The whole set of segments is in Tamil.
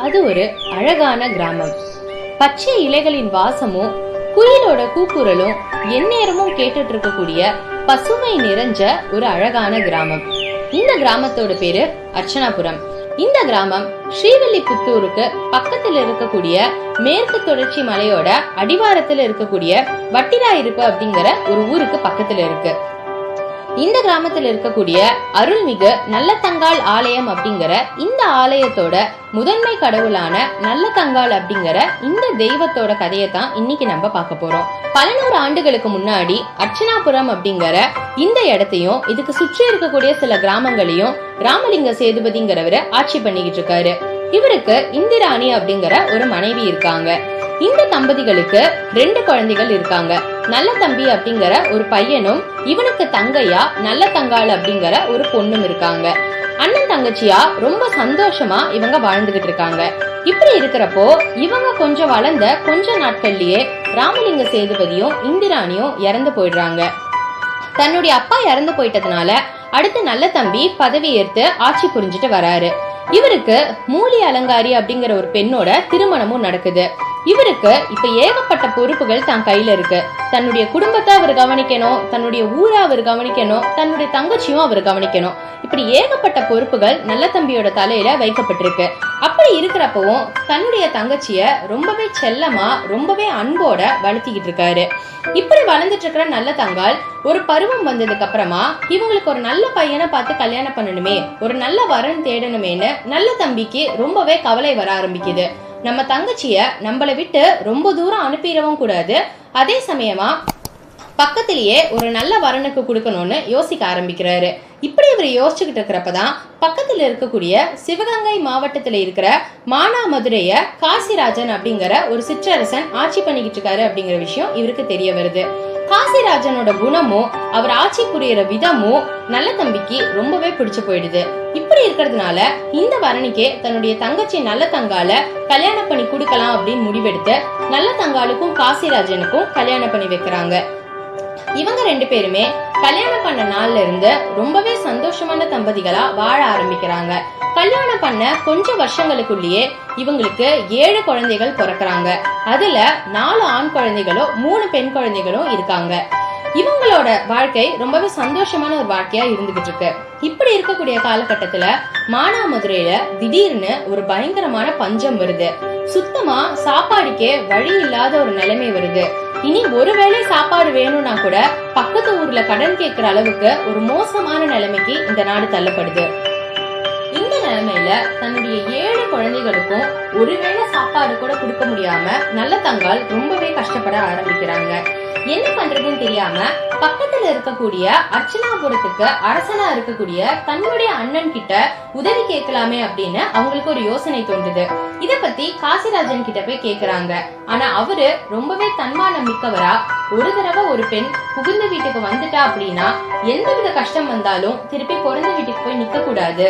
அது ஒரு அழகான கிராமம். பச்சை இலைகளின் வாசமும் குயிலோட கூக்குரலும் எந்நேரமும் கேட்டுட்டு இருக்கக்கூடிய பசுமை நிறைஞ்ச ஒரு அழகான கிராமம். இந்த கிராமத்தோட பேரு அர்ச்சனாபுரம். இந்த கிராமம் ஸ்ரீவில்லிபுத்தூருக்கு பக்கத்துல இருக்கக்கூடிய மேற்கு தொடர்ச்சி மலையோட அடிவாரத்துல இருக்கக்கூடிய வட்டிராயிருப்பு அப்படிங்கிற ஒரு ஊருக்கு பக்கத்துல இருக்கு. இந்த கிராமத்தில் இருக்கக்கூடிய அருள்மிகு நல்லத்தங்கால் ஆலயம் அப்படிங்கிற இந்த ஆலயத்தோட முதன்மை கடவுளான நல்லத்தங்கால் அப்படிங்கிற இந்த தெய்வத்தோட கதையை தான் இன்னைக்கு நம்ம பார்க்க போறோம். பல நூறு ஆண்டுகளுக்கு முன்னாடி அர்ச்சனாபுரம் அப்படிங்கிற இந்த இடத்தையும் இதுக்கு சுற்றி இருக்கக்கூடிய சில கிராமங்களையும் ராமலிங்க சேதுபதிங்கிறவரு ஆட்சி பண்ணிக்கிட்டு இருக்காரு. இவருக்கு இந்திராணி அப்படிங்கிற ஒரு மனைவி இருக்காங்க. இந்த தம்பதிகளுக்கு ரெண்டு குழந்தைகள் இருக்காங்க. நல்ல தம்பி அப்படிங்கிற ஒரு பையனும் இவனுக்கு தங்கையா நல்ல தங்காள் அப்படிங்கிற ஒரு பொண்ணும் இருக்காங்க. அண்ணன் தங்கச்சியா ரொம்ப சந்தோஷமா இவங்க வாழ்ந்துகிட்டு இருக்காங்க. இப்படி இருக்கிறப்போ இவங்க கொஞ்சம் வளர்ந்த கொஞ்ச நாட்கள்லயே ராமலிங்க சேதுபதியும் இந்திராணியும் இறந்து போயிடுறாங்க. தன்னுடைய அப்பா இறந்து போயிட்டதுனால அடுத்து நல்ல தம்பி பதவி ஏற்று ஆட்சி புரிஞ்சுட்டு வராரு. இவருக்கு மூலி அலங்காரி அப்படிங்கிற ஒரு பெண்ணோட திருமணமும் நடக்குது. இவருக்கு இப்ப ஏகப்பட்ட பொறுப்புகள் தான் கையில இருக்கு. தன்னுடைய குடும்பத்தை அவர் கவனிக்கணும் தன்னுடைய ஊரை அவர் கவனிக்கணும் தன்னுடைய தங்கச்சியும் அவர் கவனிக்கணும். இப்படி ஏகப்பட்ட பொறுப்புகள் நல்ல தம்பியோட தலையில வைக்கப்பட்டிருக்கு. அப்படி இருக்கிறப்பவும் தன்னுடைய தங்கச்சிய ரொம்பவே செல்லமா ரொம்பவே அன்போட வளர்த்திக்கிட்டு இருக்காரு. இப்படி வளர்ந்துட்டு இருக்கிற நல்ல தங்கால் ஒரு பருவம் வந்ததுக்கு அப்புறமா இவங்களுக்கு ஒரு நல்ல பையனை பார்த்து கல்யாணம் பண்ணணுமே ஒரு நல்ல வரன் தேடணுமேன்னு நல்ல தம்பிக்கு ரொம்பவே கவலை வர ஆரம்பிக்குது. நம்ம தங்கச்சியை நம்மளை விட்டு ரொம்ப தூரம் அனுப்பிடவும் கூடாது. அதே சமயமா பக்கத்திலேயே ஒரு நல்ல வரனுக்கு கொடுக்கணும்னு யோசிக்க ஆரம்பிக்கிறாரு. இப்படி இவர் யோசிச்சுக்கிட்டு இருக்கிறப்ப தான் பக்கத்துல இருக்கக்கூடிய சிவகங்கை மாவட்டத்துல இருக்கிற மானாமதுரையை காசிராஜன் அப்படிங்கிற ஒரு சிற்றரசன் ஆட்சி பண்ணிக்கிட்டு இருக்காரு அப்படிங்கிற விஷயம் இவருக்கு தெரிய வருது. காசிராஜனோட குணமும் அவர் ஆட்சி புரியிற விதமும் நல்ல தம்பிக்கு ரொம்பவே பிடிச்சு போயிடுது. இப்படி இருக்கிறதுனால இந்த வரணிக்கே தன்னுடைய தங்கச்சி நல்ல தங்கால கல்யாணம் பண்ணி கொடுக்கலாம் அப்படின்னு முடிவெடுத்து நல்ல தங்காலுக்கும் காசிராஜனுக்கும் கல்யாணம் பண்ணி வைக்கிறாங்க. இவங்க ரெண்டு பேருமே கல்யாணம் பண்ண நாள்ல இருந்து ரொம்பவே சந்தோஷமான தம்பதிகளா வாழ ஆரம்பிக்கிறாங்க. கல்யாணம் பண்ண கொஞ்ச வருஷங்களுக்குள்ளேயே இவங்களுக்கு ஏழு குழந்தைகள் பிறக்கிறாங்க. அதுல நாலு ஆண் குழந்தைகளும் மூணு பெண் குழந்தைகளும் இருக்காங்க. இவங்களோட வாழ்க்கை ரொம்பவே சந்தோஷமான ஒரு வாழ்க்கையா இருந்துகிட்டு இருக்கு. இப்படி இருக்கக்கூடிய காலகட்டத்துல மானாமதுரையில திடீர்னு ஒரு பயங்கரமான பஞ்சம் வருது. சுத்தமா சாப்பாடுக்கே வழி இல்லாத ஒரு நிலைமை வருது. இனி ஒருவேளை சாப்பாடு வேணும்னா கூட பக்கத்து ஊர்ல கடன் கேட்கிற அளவுக்கு ஒரு மோசமான நிலைமைக்கு இந்த நாடு தள்ளப்படுது. நிலைமையில தன்னுடைய ஏழு குழந்தைகளுக்கும் ஒருவேளை சாப்பாடு கூட கொடுக்க முடியாம நல்ல தங்கால் ரொம்பவே கஷ்டப்பட ஆரம்பிக்கிறாங்க. என்ன பண்றதுன்னு தெரியாம பக்கத்துல இருக்கக்கூடிய அர்ச்சனாபுரத்துக்கு அரசனா இருக்கக்கூடிய தன்னுடைய அண்ணன் கிட்ட உதவி கேட்கலாமே அப்படின்னு அவங்களுக்கு ஒரு யோசனை தோன்றுது. இத பத்தி காசிராஜன் கிட்ட போய் கேக்குறாங்க. ஆனா அவரு ரொம்பவே தன்மானம் மிக்கவரா ஒரு தடவை ஒரு பெண் புகுந்த வீட்டுக்கு வந்துட்டா அப்படின்னா எந்தவித கஷ்டம் வந்தாலும் திருப்பி பிறந்த வீட்டுக்கு போய் நிக்க கூடாது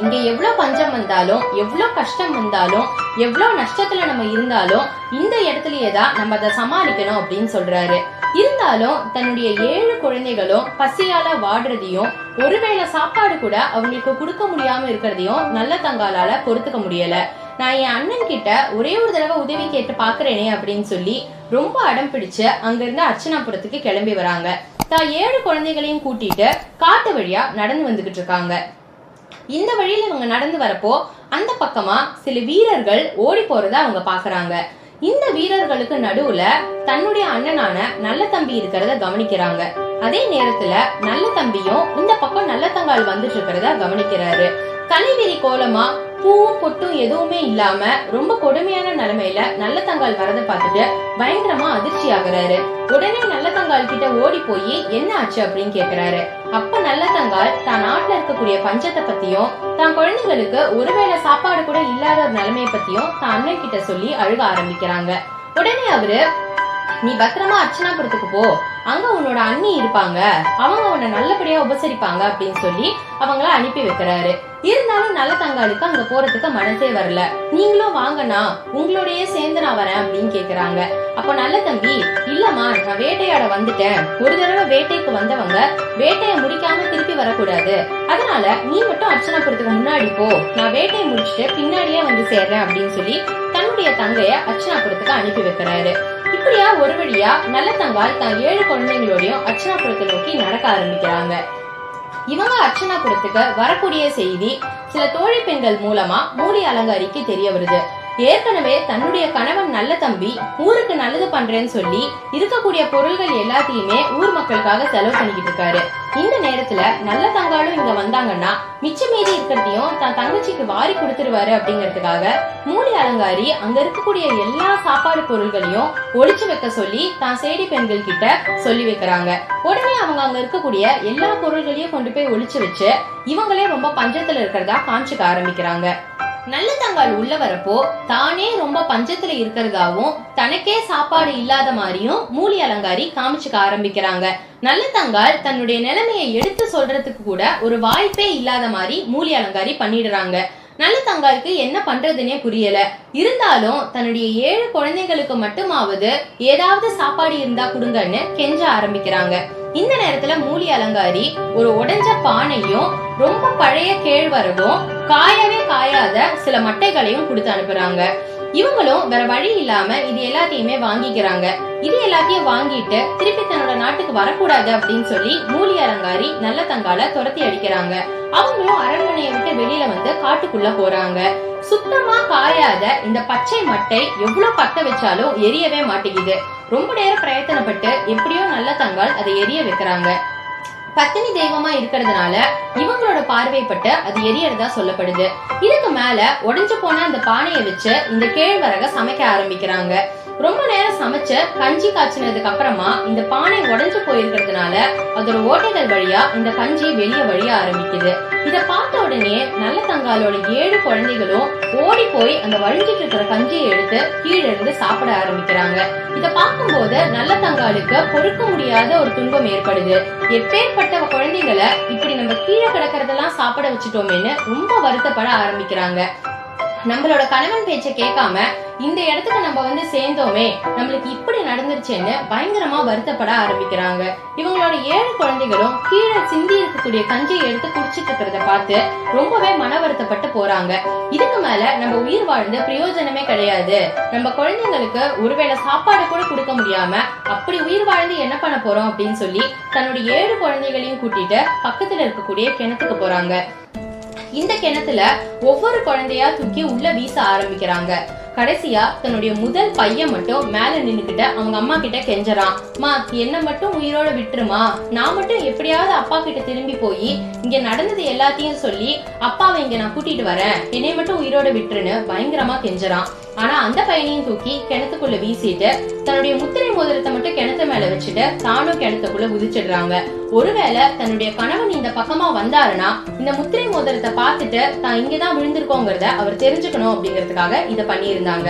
இங்க எவ்வளவு பஞ்சம் வந்தாலும் எவ்வளவு கஷ்டம் வந்தாலும் எவ்வளவு நஷ்டத்துல நம்ம இருந்தாலும் இந்த இடத்துலயே தான் நம்ம அதை சமாளிக்கணும் அப்படின்னு சொல்றாரு. இருந்தாலும் தன்னுடைய ஏழு குழந்தைகளும் பசியால வாடுறதையும் ஒருவேளை சாப்பாடு கூட அவங்களுக்கு கொடுக்க முடியாம இருக்கிறதையும் நல்ல தங்காலால பொறுத்துக்க முடியல. நான் என் அண்ணன் கிட்ட ஒரே ஒரு தடவை உதவி கேட்டு பாக்குறேனே அப்படின்னு சொல்லி ரொம்ப அடம் பிடிச்சு அங்கிருந்து அர்ச்சனாபுரத்துக்கு கிளம்பி வராங்க. தான் ஏழு குழந்தைகளையும் கூட்டிட்டு காட்டு வழியா நடந்து வந்துகிட்டு இருக்காங்க. இந்த வழியில இவங்க நடந்து வரப்போ அந்த பக்கமா சில வீரர்கள் ஓடி போகிறத அவங்க பாக்குறாங்க. இந்த வீரர்களுக்கு நடுவுல தன்னுடைய அண்ணனான நல்ல தம்பி இருக்கிறத கவனிக்கிறாங்க. அதே நேரத்துல நல்ல தம்பியும் இந்த பக்கம் நல்ல தங்கால் வந்துட்டு இருக்கிறத கவனிக்கிறாரு. தலைவிரி கோலமா பூவும் பொட்டும் எதுவுமே இல்லாம ரொம்ப கொடுமையான நிலைமையில நல்ல தங்கால் வரத பார்த்துட்டு பயங்கரமா அதிர்ச்சி ஆகுறாரு உடனே நல்ல தங்கால் கிட்ட ஓடி போய் என்ன ஆச்சு அப்படின்னு கேக்குறாரு. அப்ப நல்ல தங்கால் தான் நாட்டுல இருக்கக்கூடிய பஞ்சத்தை பத்தியும் தான் குழந்தைங்களுக்கு ஒருவேளை சாப்பாடு கூட இல்லாத ஒரு நிலைமைய பத்தியும் தான் அண்ணன் கிட்ட சொல்லி அழுக ஆரம்பிக்கிறாங்க. உடனே அவரு நீ பத்திரமா அர்ச்சனாபுரத்துக்கு போ. அங்க உன்னோட அண்ணி இருப்பாங்க. அவங்க உன்னை நல்லபடியா உபசரிப்பாங்க. அப்படின்னு சொல்லி அவங்கள அனுப்பி வைக்கிறாரு. இருந்தாலும் நல்ல தங்காளுக்கு அங்க போறதுக்கு மனசே வரல. நீங்களும் வாங்கண்ணா உங்களோடயே சேர்ந்து நான் வரேன் அப்படின்னு கேக்குறாங்க. அப்ப நல்ல தம்பி இல்லம்மா நான் வேட்டையாட வந்துட்டேன். ஒரு தடவை வேட்டைக்கு வந்தவங்க வேட்டையை முடிக்காம திருப்பி வரக்கூடாது. அதனால நீ மட்டும் அர்ச்சனாபுரத்துக்கு முன்னாடி போ. நான் வேட்டையை முடிச்சுட்டு பின்னாடியே வந்து சேர்றேன் அப்படின்னு சொல்லி தன்னுடைய தங்கைய அர்ச்சனாபுரத்துக்கு அனுப்பி வைக்கிறாரு. இப்படியா ஒரு வழியா நல்ல தங்கால் தான் ஏழு குழந்தைங்களோடையும் அர்ச்சனாபுரத்தை நோக்கி நடக்க ஆரம்பிக்கிறாங்க. இவங்க அர்ச்சனா குடத்துக்கு வரக்கூடிய செய்தி சில தோழி பெண்கள் மூலமா மூலி அலங்காரிக்கு தெரிய வருது. ஏற்கனவே தன்னுடைய கணவன் நல்ல தம்பி ஊருக்கு நல்லது பண்றேன்னு சொல்லி இருக்கக்கூடிய பொருள்கள் எல்லாத்தையுமே ஊர் மக்களுக்காக செலவு பண்ணிக்கிட்டு இருக்காரு. இந்த நேரத்துல நல்ல தங்காலும் இங்க வந்தாங்கன்னா மிச்ச மீதி இருக்கிறதையும் தன் தங்கச்சிக்கு வாரி கொடுத்துருவாரு அப்படிங்கறதுக்காக மூலி அலங்காரி அங்க இருக்கக்கூடிய எல்லா சாப்பாடு பொருள்களையும் ஒழிச்சு வைக்க சொல்லி தான் சேடி பெண்கள் கிட்ட சொல்லி வைக்கிறாங்க. உடனே அவங்க அங்க இருக்கக்கூடிய எல்லா பொருள்களையும் கொண்டு போய் ஒழிச்சு வச்சு இவங்களே ரொம்ப பஞ்சத்துல இருக்கிறதா காமிச்சுக்க ஆரம்பிக்கிறாங்க. நல்லதங்கால் உள்ள வரப்போ தானே ரொம்ப பஞ்சத்துல இருக்கிறதாவும் தனக்கே சாப்பாடு இல்லாத மாதிரியும் மூலி அலங்காரி காமிச்சுக்க ஆரம்பிக்கிறாங்க. நல்லதங்கால் தன்னுடைய நிலைமையை எடுத்து சொல்றதுக்கு கூட ஒரு வாய்ப்பே இல்லாத மாதிரி மூலி அலங்காரி பண்ணிடுறாங்க. நல்லதங்காலுக்கு என்ன பண்றதுன்னே புரியல. இருந்தாலும் தன்னுடைய ஏழு குழந்தைகளுக்கு மட்டுமாவது ஏதாவது சாப்பாடு இருந்தா கொடுங்கன்னு கெஞ்ச ஆரம்பிக்கிறாங்க. இந்த நேரத்துல மூலி அலங்காரி ஒரு உடைஞ்ச பானையும் ரொம்ப பழைய கேழ்வரகும் காயவே காயாத சில மட்டைகளையும் கொடுத்து அனுப்புறாங்க. இவங்களும் வேற வழி இல்லாம இது எல்லாத்தையுமே வாங்கிக்கிறாங்க. இது எல்லாத்தையும் வாங்கிட்டு திருப்பி தன்னோட நாட்டுக்கு வரக்கூடாது அப்படின்னு சொல்லி மூலி அலங்காரி நல்ல தங்கால துரத்தி அடிக்கிறாங்க. அவங்களும் அரண்மனையை விட்டு வெளியில வந்து காட்டுக்குள்ள போறாங்க. சுத்தமா காயாத இந்த பச்சை மட்டை எவ்வளவு பத்த வச்சாலும் எரியவே மாட்டேங்குது. ரொம்ப நேரம் பிரயத்தனப்பட்டு எப்படியோ நல்ல தங்கால் அதை எரிய வைக்கிறாங்க. பத்தினி தெய்வமா இருக்கிறதுனால இவங்களோட பார்வைப்பட்டு அது எரியறதா சொல்லப்படுது. இதுக்கு மேல உடைஞ்சு போன அந்த பானையை வச்சு இந்த கேழ்வரக சமைக்க ஆரம்பிக்கிறாங்க. ரொம்ப நேரம் சமைச்ச கஞ்சி காய்ச்சினதுக்கு அப்புறமா இந்த பானை உடைஞ்சு போயிருக்கிறதுனால அதோட ஓட்டைகள் வழியா இந்த கஞ்சி வெளியே வழிய ஆரம்பிக்குது. இத பார்த்த உடனே நல்ல தங்காலோட ஏழு குழந்தைகளும் ஓடி போய் அந்த வழிஞ்சிட்டு இருக்கிற கஞ்சியை எடுத்து கீழே இருந்து சாப்பிட ஆரம்பிக்கிறாங்க. இத பார்க்கும்போது நல்ல தங்காலுக்கு பொறுக்க முடியாத ஒரு துன்பம் ஏற்படுது. எப்பேற்பட்ட குழந்தைகளை இப்படி நம்ம கீழே கிடக்கிறதெல்லாம் சாப்பிட வச்சுட்டோமேன்னு ரொம்ப வருத்தப்பட ஆரம்பிக்கிறாங்க. நம்மளோட கணவன் பேச்ச கேட்காம இந்த இடத்துக்கு நம்ம வந்து சேர்ந்தோமே நம்மளுக்கு இப்படி நடந்துருச்சேன்னு பயங்கரமா வருத்தப்பட ஆரம்பிக்கிறாங்க. இவங்களோட ஏழு குழந்தைகளும் கீழே சிந்தி இருக்கக்கூடிய கஞ்சியை எடுத்து குடிச்சிட்டு இருக்கிறத பார்த்து ரொம்பவே மன வருத்தப்பட்டு போறாங்க. இதுக்கு மேல நம்ம உயிர் வாழ்ந்து பிரயோஜனமே கிடையாது. நம்ம குழந்தைங்களுக்கு ஒருவேளை சாப்பாடு கூட கொடுக்க முடியாம அப்படி உயிர் வாழ்ந்து என்ன பண்ண போறோம் அப்படின்னு சொல்லி தன்னுடைய ஏழு குழந்தைகளையும் கூட்டிட்டு பக்கத்துல இருக்கக்கூடிய கிணத்துக்கு போறாங்க. இந்த கிணத்துல ஒவ்வொரு குழந்தையா தூக்கி உள்ள வீச ஆரம்பிக்கிறாங்க. கடைசியா தன்னுடைய முதல் பையன் மட்டும் மேல நின்னுக்கிட்டு அவங்க அம்மா கிட்ட கெஞ்சறான். மா என்ன மட்டும் உயிரோட விட்டுருமா? நான் மட்டும் எப்படியாவது அப்பா கிட்ட திரும்பி போய் இங்க நடந்தது எல்லாத்தையும் சொல்லி அப்பாவை இங்க நான் கூட்டிட்டு வரேன். என்னை மட்டும் உயிரோட விட்டுருன்னு பயங்கரமா கெஞ்சறான். ஆனா அந்த பையனையும் தூக்கி கிணத்துக்குள்ள வீசிட்டு தன்னுடைய முத்திரை மோதிரத்தை மட்டும் கிணத்து மேல வச்சுட்டு தானும் கிணத்துக்குள்ள குதிச்சிடுறாங்க. ஒருவேளை தன்னுடைய கணவன் இந்த பக்கமா வந்தாருன்னா இந்த முத்திரை மோதிரத்தை பார்த்துட்டு தான் இங்கதான் விழுந்திருக்கோங்கிறத அவர் தெரிஞ்சுக்கணும் அப்படிங்கறதுக்காக இதை பண்ணியிருந்தாங்க.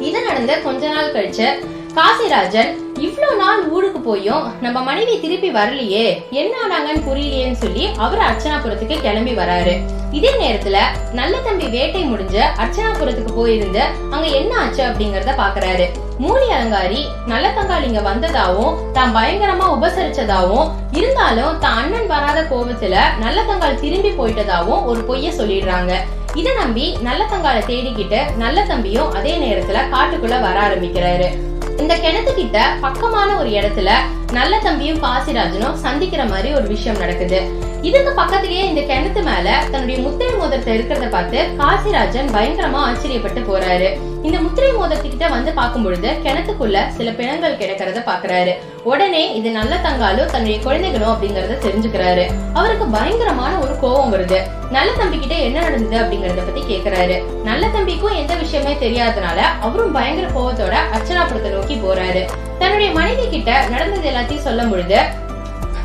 இது நடந்த கொஞ்ச நாள் கழிச்சு காசிராஜன் இவ்வளோ நாள் ஊருக்கு போயும் நம்ம மனைவி திருப்பி வரலையே என்ன ஆனாங்கன்னு புரியலையேன்னு சொல்லி அவர் அர்ச்சனாபுரத்துக்கு கிளம்பி வராரு. இதே நேரத்துல நல்ல தம்பி வேட்டை முடிஞ்ச அர்ச்சனாபுரத்துக்கு போயிருந்து அங்க என்ன ஆச்சு அப்படிங்கறத பாக்குறாரு. மூலி அலங்காரி நல்ல தங்கால் இங்க வந்ததாவும் தான் பயங்கரமா உபசரிச்சதாவும் இருந்தாலும் தான் அண்ணன் வராத கோபத்துல நல்ல தங்கால் திரும்பி போயிட்டதாவும் ஒரு பொய்ய சொல்லிடுறாங்க. இத நம்பி நல்ல தங்கால தேடிக்கிட்டு நல்ல தம்பியும் அதே நேரத்துல காட்டுக்குள்ள வர ஆரம்பிக்கிறாரு. இந்த கிணத்துக்கிட்ட பக்கமான ஒரு இடத்துல நல்ல தம்பியும் காசிராஜனும் சந்திக்கிற மாதிரி ஒரு விஷயம் நடக்குது. இதுக்கு பக்கத்திலேயே இந்த கிணத்து மேல தன்னுடைய முத்திரை மோதிரத்தை இருக்கிறத பார்த்து காசிராஜன் பயங்கரமா ஆச்சரியப்பட்டு போறாரு. இந்த முத்திரை மோதிரத்துக்கிட்ட வந்து பார்க்கும் பொழுது கிணத்துக்குள்ள சில பிணங்கள் கிடக்கிறத பாக்குறாரு உடனே இது நல்ல தங்காலும் தன்னுடைய குழந்தைகளும் அப்படிங்கறத தெரிஞ்சுக்கிறாரு. அவருக்கு பயங்கரமான ஒரு கோபம் வருது. நல்ல தம்பி கிட்ட என்ன நடந்தது அப்படிங்கறத பத்தி கேக்குறாரு. நல்ல தம்பிக்கும் எந்த விஷயமே தெரியாதனால அவரும் பயங்கர கோபத்தோட அர்ச்சனாபுரத்தை நோக்கி போறாரு. தன்னுடைய மனைவி கிட்ட நடந்தது எல்லாத்தையும் சொல்லும் பொழுது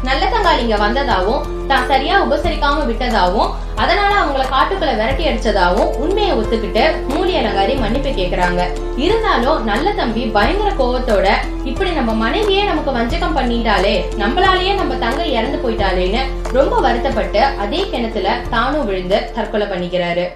நல்ல தங்காள் இங்க வந்ததாவும் தான் சரியா உபசரிக்காம விட்டதாவும் அதனால அவங்கள காட்டுக்குள்ள விரட்டி அடிச்சதாவும் உண்மையை ஒத்துக்கிட்டு மூலி அலங்காரி மன்னிப்பு கேக்குறாங்க. இருந்தாலும் நல்ல தம்பி பயங்கர கோவத்தோட இப்படி நம்ம மனைவியே நமக்கு வஞ்சகம் பண்ணிட்டாலே நம்மளாலேயே நம்ம தங்க இறந்து போயிட்டாலேன்னு ரொம்ப வருத்தப்பட்டு அதே கிணத்துல தானும் விழுந்து தற்கொலை பண்ணிக்கிறாரு.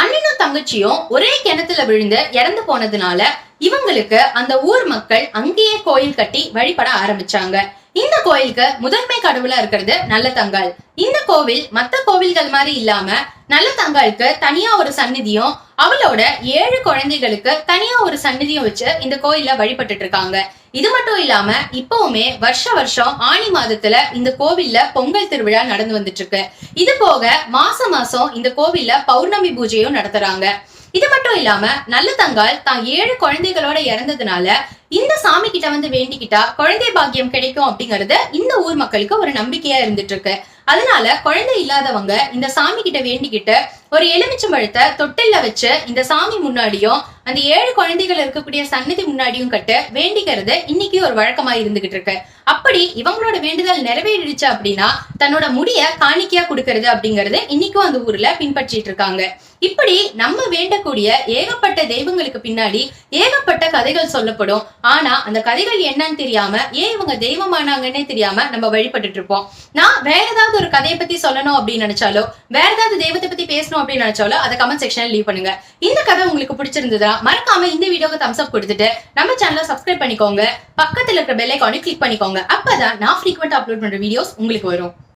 அண்ணனும் தங்கச்சியும் ஒரே கிணத்துல விழுந்து இறந்து போனதுனால இவங்களுக்கு அந்த ஊர் மக்கள் அங்கேயே கோயில் கட்டி வழிபட ஆரம்பிச்சாங்க. இந்த கோயிலுக்கு முதன்மை கடவுளா இருக்கிறது நல்ல தங்காள். இந்த கோவில் மத்த கோவில்கள் மாதிரி இல்லாம நல்ல தங்காளுக்கு தனியா ஒரு சந்நிதியும் அவளோட ஏழு குழந்தைகளுக்கு தனியா ஒரு சந்நிதியும் வச்சு இந்த கோயில வழிபட்டுட்டு இருக்காங்க. இது மட்டும் இல்லாம இப்பவுமே வருஷ வருஷம் ஆணி மாதத்துல இந்த கோவில்ல பொங்கல் திருவிழா நடந்து வந்துட்டு இருக்கு. இது போக மாச மாசம் இந்த கோவில்ல பௌர்ணமி பூஜையும் நடத்துறாங்க. இது மட்டும் இல்லாம நல்ல தங்கால் தான் ஏழு குழந்தைகளோட இறந்ததுனால இந்த சாமி கிட்ட வந்து வேண்டிக்கிட்டா குழந்தை பாக்கியம் கிடைக்கும் அப்படிங்கறது இந்த ஊர் மக்களுக்கு ஒரு நம்பிக்கையா இருந்துட்டு இருக்கு அதனால குழந்தை இல்லாதவங்க இந்த சாமி கிட்ட வேண்டிக்கிட்டு ஒரு எலுமிச்சம்பழத்தை தொட்டில்ல வச்சு இந்த சாமி முன்னாடியும் அந்த ஏழு குழந்தைகள் இருக்கக்கூடிய சன்னதி முன்னாடியும் கட்டு வேண்டிக்கிறது இன்னைக்கு ஒரு வழக்கமா இருந்துகிட்டு இருக்கு அப்படி இவங்களோட வேண்டுதல் நிறைவேறிடுச்சு அப்படின்னா தன்னோட முடிய காணிக்கையா கொடுக்கறது அப்படிங்கறது இன்னைக்கும் அந்த ஊர்ல பின்பற்றிட்டு இருக்காங்க. இப்படி நம்ம வேண்டக்கூடிய ஏகப்பட்ட தெய்வங்களுக்கு பின்னாடி ஏகப்பட்ட கதைகள் சொல்லப்படும். ஆனா அந்த கதைகள் என்னன்னு தெரியாம ஏன் இவங்க தெய்வமானாங்கன்னே தெரியாம நம்ம வழிபட்டுட்டு இருப்போம். நான் வேற ஏதாவது ஒரு கதையை பத்தி சொல்லணும் அப்படின்னு நினைச்சாலோ வேற ஏதாவது தெய்வத்தை பத்தி பேசணும் அப்படின்னு நினைச்சாலோ அதை கமெண்ட் செக்ஷன்ல லீவ் பண்ணுங்க. இந்த கதை உங்களுக்கு பிடிச்சிருந்ததா மறக்காம இந்த வீடியோக்கு தம்ஸ் அப் கொடுத்துட்டு நம்ம சேனலை சப்ஸ்கிரைப் பண்ணிக்கோங்க. பக்கத்துல இருக்கிற பெல் ஐக்கானையும் கிளிக் பண்ணிக்கோங்க. அப்பதான் நான் ஃப்ரீக்வெண்ட் அப்லோட் பண்ற வீடியோஸ் உங்களுக்கு வரும்.